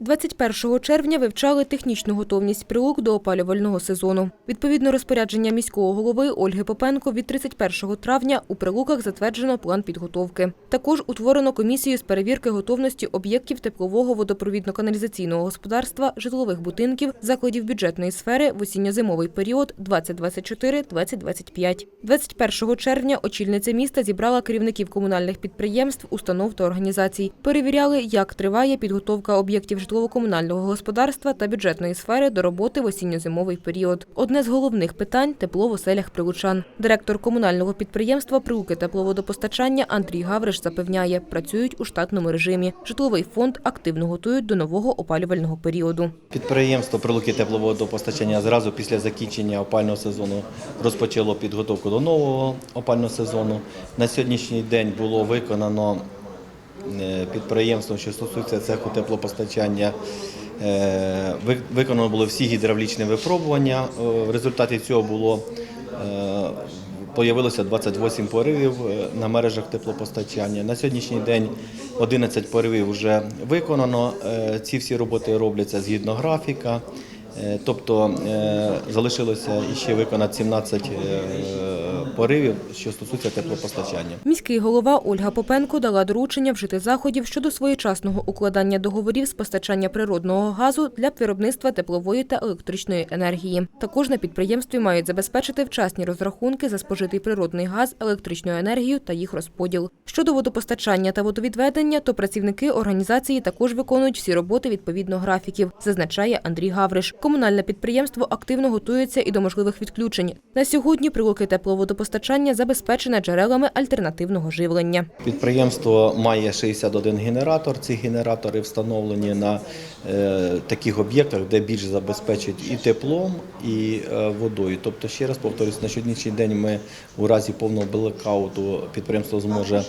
21 червня вивчали технічну готовність прилук до опалювального сезону. Відповідно розпорядження міського голови Ольги Попенко від 31 травня у прилуках затверджено план підготовки. Також утворено комісію з перевірки готовності об'єктів теплового водопровідно-каналізаційного господарства, житлових будинків, закладів бюджетної сфери в осінньо-зимовий період 2024-2025. 21 червня очільниця міста зібрала керівників комунальних підприємств, установ та організацій. Перевіряли, як триває підготовка об'єктів житлово-комунального господарства та бюджетної сфери до роботи в осінньо-зимовий період. Одне з головних питань тепло в оселях прилучан. Директор комунального підприємства Прилуки тепловодопостачання Андрій Гавриш запевняє, працюють у штатному режимі. Житловий фонд активно готують до нового опалювального періоду. Підприємство Прилуки тепловодопостачання зразу після закінчення опального сезону розпочало підготовку до нового опального сезону. На сьогоднішній день було виконано підприємством, що стосується цеху теплопостачання. е, Виконано було всі гідравлічні випробування. Е, В результаті цього було е, Появилося 28 поривів е, на мережах теплопостачання. На сьогоднішній день 11 поривів вже виконано. Е, Ці всі роботи робляться згідно графіка. Е, Тобто е, залишилося ще виконати 17 е, поривів, що стосується теплопостачання. Міський голова Ольга Попенко дала доручення вжити заходів щодо своєчасного укладання договорів з постачання природного газу для виробництва теплової та електричної енергії. Також на підприємстві мають забезпечити вчасні розрахунки за спожитий природний газ, електричну енергію та їх розподіл. Щодо водопостачання та водовідведення, то працівники організації також виконують всі роботи відповідно графіків, зазначає Андрій Гавриш. Комунальне підприємство активно готується і до можливих відключень. На сьогодні прилуки тепловодопостачання забезпечене джерелами альтернативного живлення. Підприємство має 61 генератор. Ці генератори встановлені на е, таких об'єктах, де більш забезпечить і теплом, і е, водою. Тобто, ще раз повторюсь, на щоднішній день ми у разі повного блекауту підприємство зможе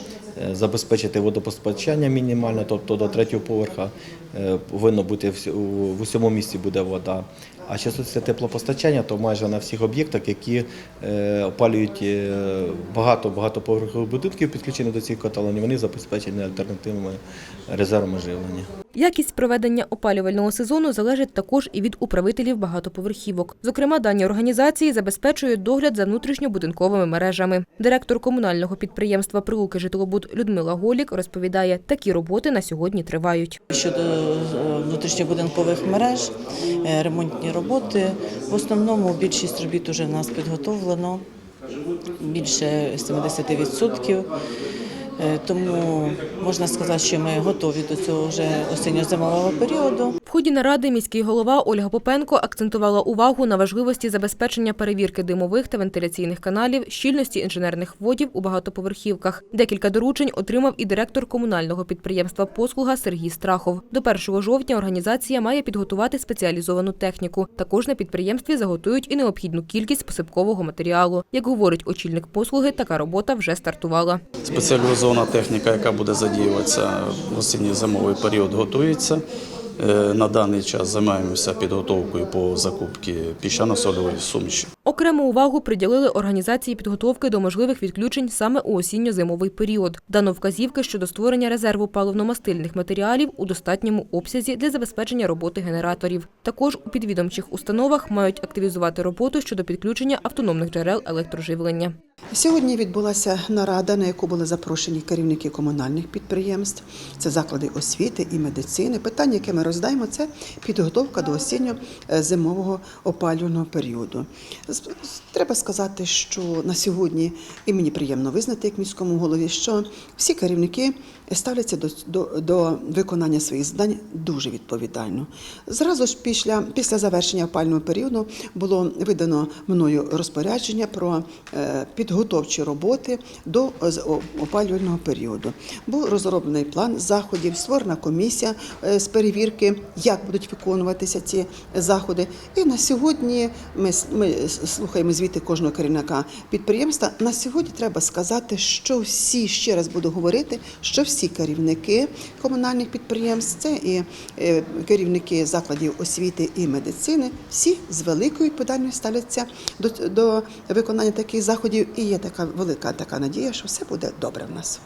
забезпечити водопостачання мінімально, тобто до третього поверха е, повинно бути в усьому місці буде вода. А що стосується теплопостачання, то майже на всіх об'єктах, які е, опалюють е, багато багатоповерхових будинків, підключені до цих котелень, вони забезпечені альтернативними резервами живлення. Якість проведення опалювального сезону залежить також і від управителів багатоповерхівок. Зокрема, дані організації забезпечують догляд за внутрішньобудинковими мережами. Директор комунального підприємства Прилуки житлобуд Людмила Голік розповідає, такі роботи на сьогодні тривають. Щодо е, внутрішньобудинкових мереж, е, ремонтні роботи. В основному більшість робіт вже в нас підготовлено, більше 70%. Е, Тому можна сказати, що ми готові до цього вже осінньо-зимового періоду. В ході наради міський голова Ольга Попенко акцентувала увагу на важливості забезпечення перевірки димових та вентиляційних каналів, щільності інженерних водів у багатоповерхівках. Декілька доручень отримав і директор комунального підприємства «Послуга» Сергій Страхов. До 1 жовтня організація має підготувати спеціалізовану техніку. Також на підприємстві заготують і необхідну кількість посипкового матеріалу. Як говорить очільник послуги, така робота вже стартувала. Спеціалізована техніка, яка буде задіюватися в осінньо-зимовий період, готується. Е, На даний час займаємося підготовкою по закупці піщано-сольової суміші. Окрему увагу приділили організації підготовки до можливих відключень саме у осінньо-зимовий період. Дано вказівки щодо створення резерву паливно-мастильних матеріалів у достатньому обсязі для забезпечення роботи генераторів. Також у підвідомчих установах мають активізувати роботу щодо підключення автономних джерел електроживлення. Сьогодні відбулася нарада, на яку були запрошені керівники комунальних підприємств, це заклади освіти і медицини. Питання, яке ми роздаємо, це підготовка до осінньо-зимового опалювального періоду. Треба сказати, що на сьогодні і мені приємно визнати як міському голові, що всі керівники ставляться до, до, до виконання своїх завдань дуже відповідально. Зразу ж після, після завершення опального періоду було видано мною розпорядження про е, підготовчі роботи до опалювального періоду. Був розроблений план заходів, створена комісія е, з перевірки, як будуть виконуватися ці заходи. І на сьогодні ми, ми слухаємо звіти кожного керівника підприємства. На сьогодні треба сказати, що всі ще раз буду говорити, що всі керівники комунальних підприємств, це і е, керівники закладів освіти і медицини, всі з великою відповідальністю ставляться до, до виконання таких заходів. І є така велика така надія, що все буде добре в нас.